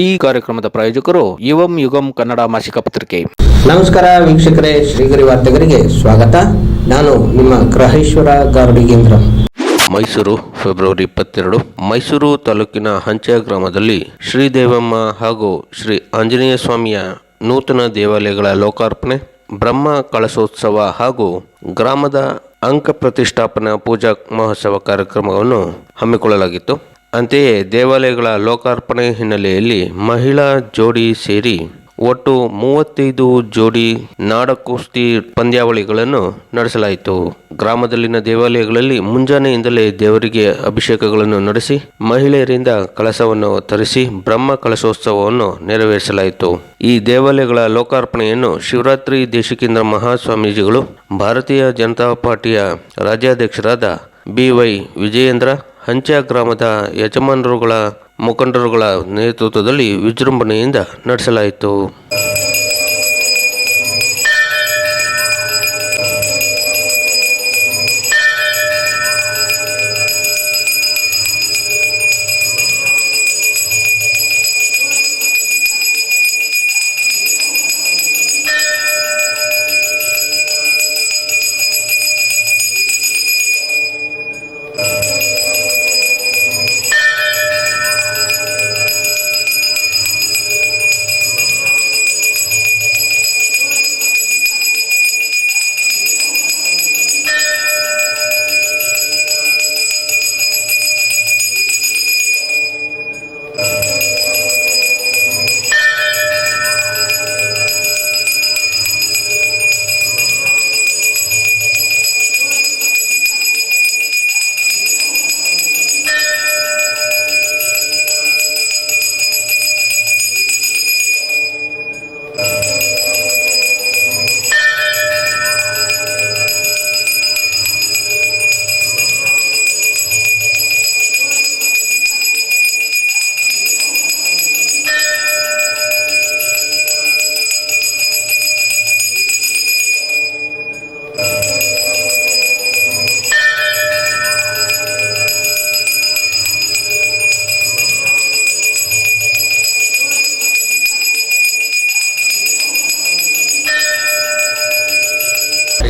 ಈ ಕಾರ್ಯಕ್ರಮದ ಪ್ರಾಯೋಜಕರು ಯುವಂ ಯುಗಂ ಕನ್ನಡ ಮಾಸಿಕ ಪತ್ರಿಕೆ. ನಮಸ್ಕಾರ ವೀಕ್ಷಕರೇ ಶ್ರೀಗರಿ ವಾರ್ತೆಗರಿಗೆ ಸ್ವಾಗತ. ನಾನು ನಿಮ್ಮ ಗ್ರಹೇಶ್ವರ ಗಾರ್ಡಿಗೇಂದ್ರ ಮೈಸೂರು ಫೆಬ್ರವರಿ ಇಪ್ಪತ್ತೆರಡು. ಮೈಸೂರು ತಾಲೂಕಿನ ಹಂಚ ಗ್ರಾಮದಲ್ಲಿ ಶ್ರೀದೇವಮ್ಮ ಹಾಗೂ ಶ್ರೀ ಆಂಜನೇಯ ಸ್ವಾಮಿಯ ನೂತನ ದೇವಾಲಯಗಳ ಲೋಕಾರ್ಪಣೆ ಬ್ರಹ್ಮ ಕಳಸೋತ್ಸವ ಹಾಗೂ ಗ್ರಾಮದ ಅಂಕ ಪ್ರತಿಷ್ಠಾಪನಾ ಪೂಜಾ ಮಹೋತ್ಸವ ಕಾರ್ಯಕ್ರಮವನ್ನು ಹಮ್ಮಿಕೊಳ್ಳಲಾಗಿತ್ತು. ಅಂತೆಯೇ ದೇವಾಲಯಗಳ ಲೋಕಾರ್ಪಣೆ ಹಿನ್ನೆಲೆಯಲ್ಲಿ ಮಹಿಳಾ ಜೋಡಿ ಸೇರಿ ಒಟ್ಟು ಮೂವತ್ತೈದು ಜೋಡಿ ನಾಡ ಕುಸ್ತಿ ಪಂದ್ಯಾವಳಿಗಳನ್ನು ನಡೆಸಲಾಯಿತು. ಗ್ರಾಮದಲ್ಲಿನ ದೇವಾಲಯಗಳಲ್ಲಿ ಮುಂಜಾನೆಯಿಂದಲೇ ದೇವರಿಗೆ ಅಭಿಷೇಕಗಳನ್ನು ನಡೆಸಿ, ಮಹಿಳೆಯರಿಂದ ಕಳಸವನ್ನು ತರಿಸಿ, ಬ್ರಹ್ಮ ಕಳಸೋತ್ಸವವನ್ನು ನೆರವೇರಿಸಲಾಯಿತು. ಈ ದೇವಾಲಯಗಳ ಲೋಕಾರ್ಪಣೆಯನ್ನು ಶಿವರಾತ್ರಿ ದೇಶಿಕೇಂದ್ರ ಮಹಾಸ್ವಾಮೀಜಿಗಳು, ಭಾರತೀಯ ಜನತಾ ಪಾರ್ಟಿಯ ರಾಜ್ಯಾಧ್ಯಕ್ಷರಾದ ಬಿ ವೈ ವಿಜಯೇಂದ್ರ ಹಂಚ ಗ್ರಾಮದ ಯಜಮಾನರುಗಳ ಮುಖಂಡರುಗಳ ನೇತೃತ್ವದಲ್ಲಿ ವಿಜೃಂಭಣೆಯಿಂದ ನಡೆಸಲಾಯಿತು.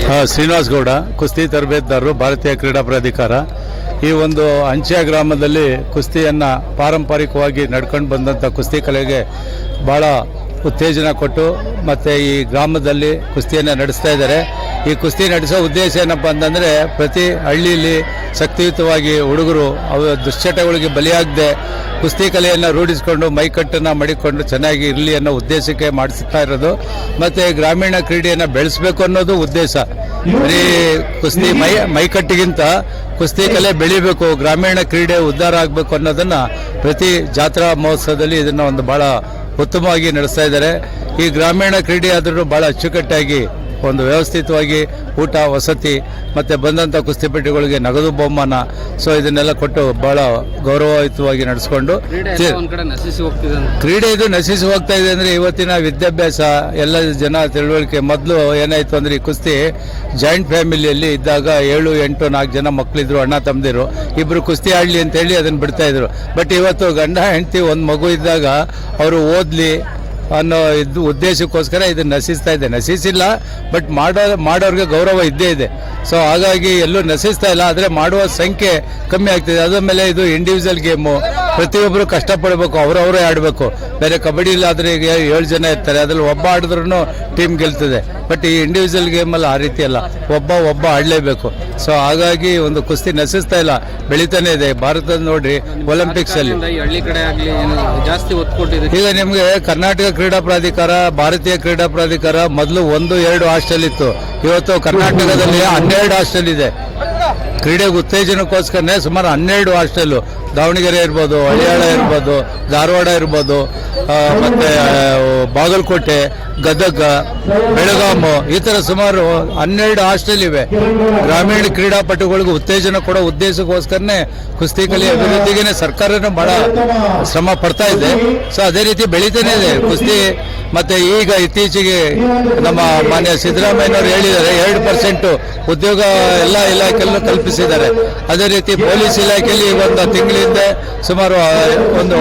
ಶ್ರೀನಿವಾಸ್ ಗೌಡ, ಕುಸ್ತಿ ತರಬೇತುದಾರರು, ಭಾರತೀಯ ಕ್ರೀಡಾ ಪ್ರಾಧಿಕಾರ. ಈ ಒಂದು ಅಂಚೆ ಗ್ರಾಮದಲ್ಲಿ ಕುಸ್ತಿಯನ್ನು ಪಾರಂಪರಿಕವಾಗಿ ನಡ್ಕೊಂಡು ಬಂದಂಥ ಕುಸ್ತಿ ಕಲೆಗೆ ಭಾಳ ಉತ್ತೇಜನ ಕೊಟ್ಟು ಮತ್ತು ಈ ಗ್ರಾಮದಲ್ಲಿ ಕುಸ್ತಿಯನ್ನು ನಡೆಸ್ತಾ ಇದ್ದಾರೆ. ಈ ಕುಸ್ತಿ ನಡೆಸೋ ಉದ್ದೇಶ ಏನಪ್ಪ ಅಂತಂದರೆ ಪ್ರತಿ ಹಳ್ಳಿಯಲ್ಲಿ ಶಕ್ತಿಯುತವಾಗಿ ಹುಡುಗರು ಅವ ದುಶ್ಚಟಗಳಿಗೆ ಬಲಿಯಾಗದೆ ಕುಸ್ತಿ ಕಲೆಯನ್ನು ರೂಢಿಸಿಕೊಂಡು ಮೈಕಟ್ಟನ್ನು ಮಡಿಕೊಂಡು ಚೆನ್ನಾಗಿ ಇರಲಿ ಅನ್ನೋ ಉದ್ದೇಶಕ್ಕೆ ಮಾಡಿಸ್ತಾ ಇರೋದು. ಮತ್ತು ಗ್ರಾಮೀಣ ಕ್ರೀಡೆಯನ್ನು ಬೆಳೆಸಬೇಕು ಅನ್ನೋದು ಉದ್ದೇಶ. ಬರೀ ಕುಸ್ತಿ ಮೈ ಮೈಕಟ್ಟಿಗಿಂತ ಕುಸ್ತಿ ಕಲೆ ಬೆಳಿಬೇಕು ಗ್ರಾಮೀಣ ಕ್ರೀಡೆ ಉದ್ಧಾರ ಆಗಬೇಕು ಅನ್ನೋದನ್ನ ಪ್ರತಿ ಜಾತ್ರಾ ಮಹೋತ್ಸವದಲ್ಲಿ ಇದನ್ನ ಒಂದು ಬಹಳ ಉತ್ತಮವಾಗಿ ನಡೆಸ್ತಾ ಇದ್ದಾರೆ. ಈ ಗ್ರಾಮೀಣ ಕ್ರೀಡೆ ಆದರೂ ಬಹಳ ಅಚ್ಚುಕಟ್ಟಾಗಿ ಒಂದು ವ್ಯವಸ್ಥಿತವಾಗಿ ಊಟ ವಸತಿ ಮತ್ತು ಬಂದಂಥ ಕುಸ್ತಿಪಟುಗಳಿಗೆ ನಗದು ಬಹುಮಾನ. ಸೊ ಇದನ್ನೆಲ್ಲ ಕೊಟ್ಟು ಬಹಳ ಗೌರವಯುತವಾಗಿ ನಡೆಸ್ಕೊಂಡು. ಕ್ರೀಡೆ ಇದು ನಶಿಸಿ ಹೋಗ್ತಾ ಇದೆ ಅಂದರೆ ಇವತ್ತಿನ ವಿದ್ಯಾಭ್ಯಾಸ ಎಲ್ಲ ಜನ ತಿಳುವಳಿಕೆ. ಮೊದಲು ಏನಾಯಿತು ಅಂದರೆ ಈ ಕುಸ್ತಿ ಜಾಯಿಂಟ್ ಫ್ಯಾಮಿಲಿಯಲ್ಲಿ ಇದ್ದಾಗ ಏಳು ಎಂಟು ನಾಲ್ಕು ಜನ ಮಕ್ಕಳಿದ್ರು ಅಣ್ಣ ತಮ್ಮದಿರು. ಇಬ್ಬರು ಕುಸ್ತಿ ಆಡಲಿ ಅಂತ ಹೇಳಿ ಅದನ್ನ ಬಿಡ್ತಾ ಇದ್ರು. ಬಟ್ ಇವತ್ತು ಗಂಡ ಹೆಂಡತಿ ಒಂದು ಮಗು ಇದ್ದಾಗ ಅವರು ಓದ್ಲಿ ಅನ್ನೋ ಇದು ಉದ್ದೇಶಕ್ಕೋಸ್ಕರ ಇದು ನಶಿಸ್ತಾ ಇದೆ. ನಶಿಸಿಲ್ಲ ಬಟ್ ಮಾಡೋ, ಮಾಡೋರಿಗೆ ಗೌರವ ಇದ್ದೇ ಇದೆ. ಸೊ ಹಾಗಾಗಿ ಎಲ್ಲೂ ನಶಿಸ್ತಾ ಇಲ್ಲ, ಆದರೆ ಮಾಡುವ ಸಂಖ್ಯೆ ಕಮ್ಮಿ ಆಗ್ತಿದೆ. ಅದರ ಮೇಲೆ ಇದು ಇಂಡಿವಿಜುವಲ್ ಗೇಮು ಪ್ರತಿಯೊಬ್ಬರು ಕಷ್ಟಪಡಬೇಕು, ಅವರವರೇ ಆಡಬೇಕು. ಬೇರೆ ಕಬಡ್ಡಿ ಇಲ್ಲಾದರೆ ಈಗ ಏಳು ಜನ ಇರ್ತಾರೆ, ಅದರಲ್ಲಿ ಒಬ್ಬ ಆಡಿದ್ರೂ ಟೀಮ್ ಗೆಲ್ತದೆ. ಬಟ್ ಈ ಇಂಡಿವಿಜುವಲ್ ಗೇಮಲ್ಲಿ ಆ ರೀತಿ ಅಲ್ಲ. ಒಬ್ಬ ಒಬ್ಬ ಆಡಲೇಬೇಕು. ಸೊ ಹಾಗಾಗಿ ಒಂದು ಕುಸ್ತಿ ನಶಿಸ್ತಾ ಇಲ್ಲ. ಬೆಳೀತಾನೆ ಇದೆ. ಭಾರತದ ನೋಡ್ರಿ ಒಲಿಂಪಿಕ್ಸ್ ಅಲ್ಲಿ. ಕಾರಣದಿಂದ ಹಳ್ಳಿ ಕಡೆ ಆಗಲಿ ಜಾಸ್ತಿ ಒತ್ತು ಈಗ ನಿಮಗೆ ಕರ್ನಾಟಕ ಕ್ರೀಡಾ ಪ್ರಾಧಿಕಾರ, ಭಾರತೀಯ ಕ್ರೀಡಾ ಪ್ರಾಧಿಕಾರ ಮೊದಲು ಒಂದು, ಎರಡು ಹಾಸ್ಟೆಲ್ ಇತ್ತು ಇವತ್ತು ಕರ್ನಾಟಕದಲ್ಲಿ ಹನ್ನೆರಡು ಹಾಸ್ಟೆಲ್ ಇದೆ ಕ್ರೀಡೆಗೆ ಉತ್ತೇಜನಕ್ಕೋಸ್ಕರನೇ ಸುಮಾರು ಹನ್ನೆರಡು ಹಾಸ್ಟೆಲ್. ದಾವಣಗೆರೆ ಇರ್ಬೋದು, ಹಳಿಯಾಳ ಇರ್ಬೋದು, ಧಾರವಾಡ ಇರ್ಬೋದು ಮತ್ತೆ ಬಾಗಲಕೋಟೆ, ಗದಗ ಬೆಳಗಾಮು ಈ ಥರ ಸುಮಾರು ಹನ್ನೆರಡು ಹಾಸ್ಟೆಲ್ ಇವೆ. ಗ್ರಾಮೀಣ ಕ್ರೀಡಾಪಟುಗಳಿಗೆ ಉತ್ತೇಜನ ಕೊಡೋ ಉದ್ದೇಶಕ್ಕೋಸ್ಕರನೇ ಕುಸ್ತಿ ಕಲೆ ಅಭಿವೃದ್ಧಿಗೆ ಸರ್ಕಾರನೂ ಬಹಳ ಶ್ರಮ ಪಡ್ತಾ ಇದೆ. ಸೊ ಅದೇ ರೀತಿ ಬೆಳೀತಾನೆ ಇದೆ. ಕುಸ್ತಿ ಮತ್ತೆ ಈಗ ಇತ್ತೀಚೆಗೆ ನಮ್ಮ ಮಾನ್ಯ ಸಿದ್ದರಾಮಯ್ಯನವರು ಹೇಳಿದ್ದಾರೆ, ಎರಡು ಪರ್ಸೆಂಟ್ ಉದ್ಯೋಗ ಎಲ್ಲ ಇಲಾಖೆಯಲ್ಲೂ ಕಲ್ಪಿಸಿದ್ದಾರೆ. ಅದೇ ರೀತಿ ಪೊಲೀಸ್ ಇಲಾಖೆಯಲ್ಲಿ ಒಂದು ತಿಂಗಳಿಂದ ಸುಮಾರು ಒಂದು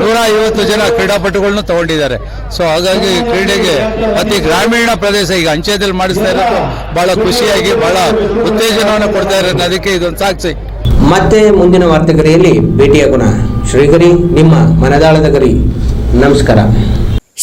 ನೂರ ಐವತ್ತು ಜನ ಕ್ರೀಡಾಪಟುಗಳನ್ನು ತಗೊಂಡಿದ್ದಾರೆ. ಸೊ ಹಾಗಾಗಿ ಕ್ರೀಡೆಗೆ ಅತಿ ಗ್ರಾಮೀಣ ಪ್ರದೇಶ ಈಗ ಅಂಚೆದಲ್ಲಿ ಮಾಡಿಸ್ತಾ ಇರೋದು ಬಹಳ ಖುಷಿಯಾಗಿ, ಬಹಳ ಉತ್ತೇಜನವನ್ನು ಕೊಡ್ತಾ ಇರೋದು. ಅದಕ್ಕೆ ಇದೊಂದು ಸಾಕ್ಷಿ ಮತ್ತೆ ಮುಂದಿನ ವಾರ್ತೆಗರಿಯಲ್ಲಿ ಭೇಟಿಯಾಗೋಣ. ಶ್ರೀಗರಿ ನಿಮ್ಮ ಮನದಾಳದ ಗರಿ. ನಮಸ್ಕಾರ.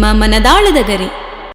ನಿಮ್ಮ ಮನದಾಳದ ಗರಿ.